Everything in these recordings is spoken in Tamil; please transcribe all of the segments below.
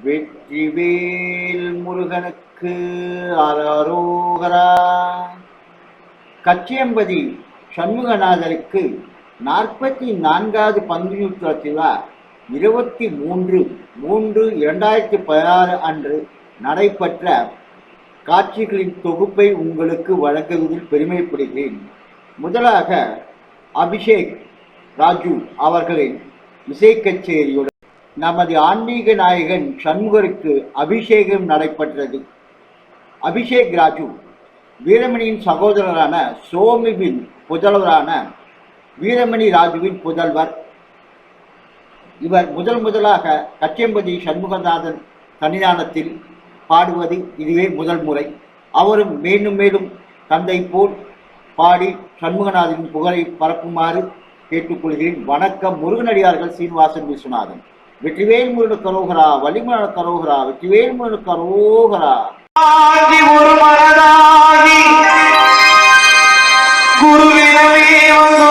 வெற்றிவேல் முருகனுக்கு அரோகரா கச்சியம்பதி சண்முகநாதருக்கு நாற்பத்தி நான்காவது பங்குனூற்ற விழா இருபத்தி மூன்று மூன்று இரண்டாயிரத்தி பதினாறு அன்று நடைபெற்ற காட்சிகளின் தொகுப்பை உங்களுக்கு வழங்குவதில் பெருமைப்படுகிறேன். முதலாக அபிஷேக் ராஜு அவர்களின் இசை கச்சேரியுடன் நமது ஆன்மீக நாயகன் சண்முகருக்கு அபிஷேகம் நடைபெற்றது. அபிஷேக் ராஜு வீரமணியின் சகோதரரான சோமிவின் புதல்வரான வீரமணி ராஜுவின் புதல்வர். இவர் முதல் முதலாக கச்சம்பதி சண்முகநாதன் சன்னிதானத்தில் பாடுவது இதுவே முதல் முறை. அவரும் மேலும் மேலும் தந்தை போல் பாடி சண்முகநாதனின் புகழை பரப்புமாறு கேட்டுக்கொள்கிறேன். வணக்கம் முருகனடியார்கள் சீனிவாசன் விஸ்வநாதன். வெற்றிவேல் முருகன் கரோகரா வலிமன கரோகரா வெற்றிவேல் முருகன் கரோகரா ஒரு மனதாகி குருவினமே வந்தோ.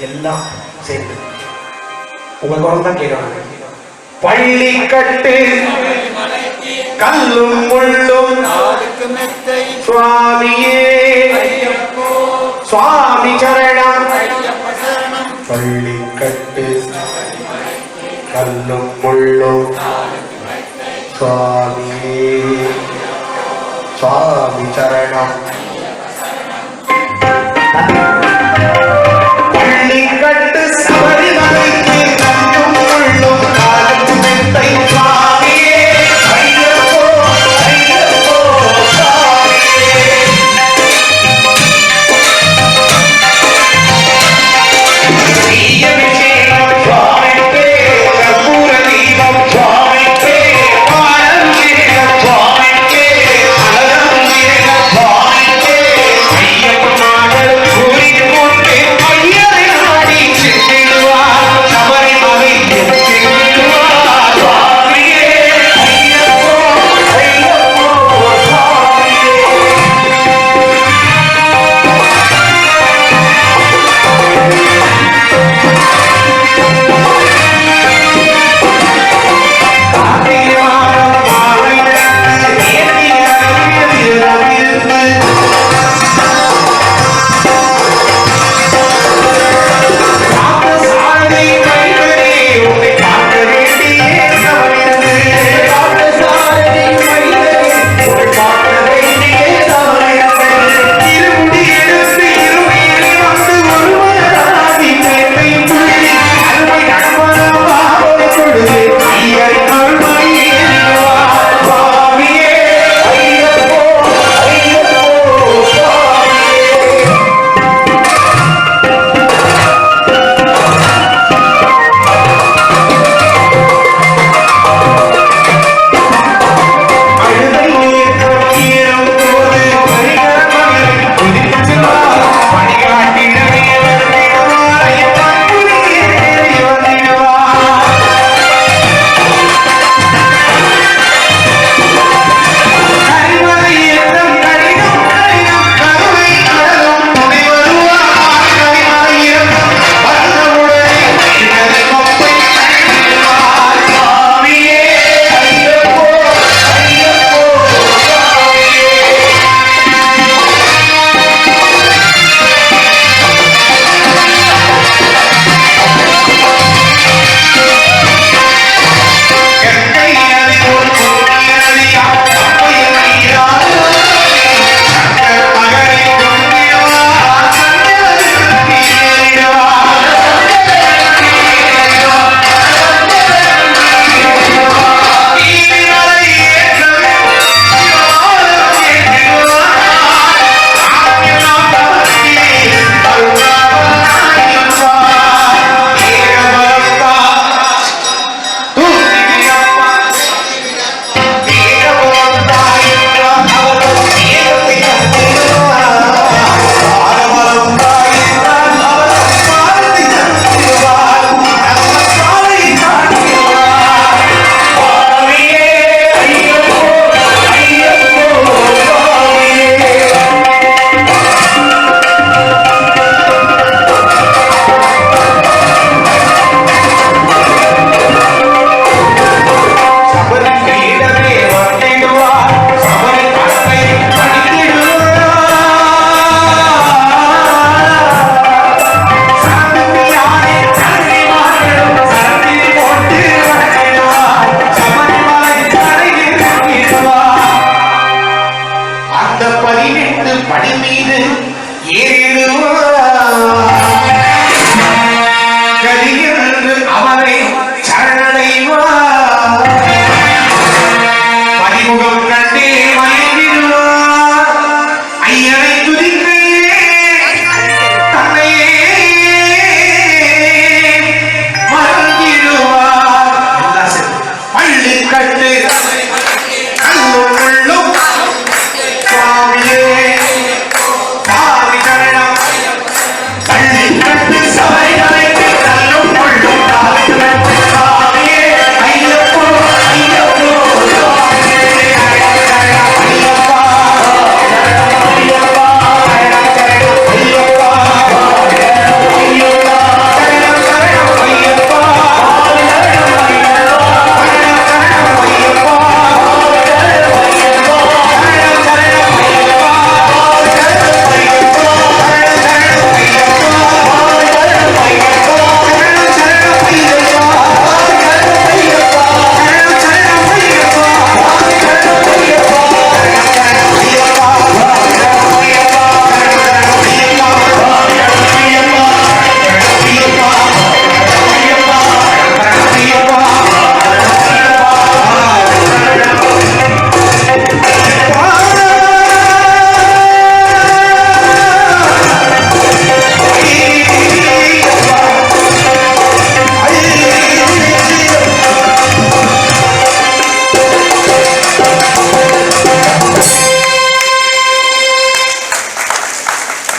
எல்லாம் சேர்ந்து. உங்க குரல் தான் கேட்கணும். பள்ளி கட்டு கல்லும் முள்ளும் சுவாமியே சுவாமி சரணம். பள்ளி கட்டு கல்லும் முள்ளும் சுவாமியே சுவாமி சரணம்.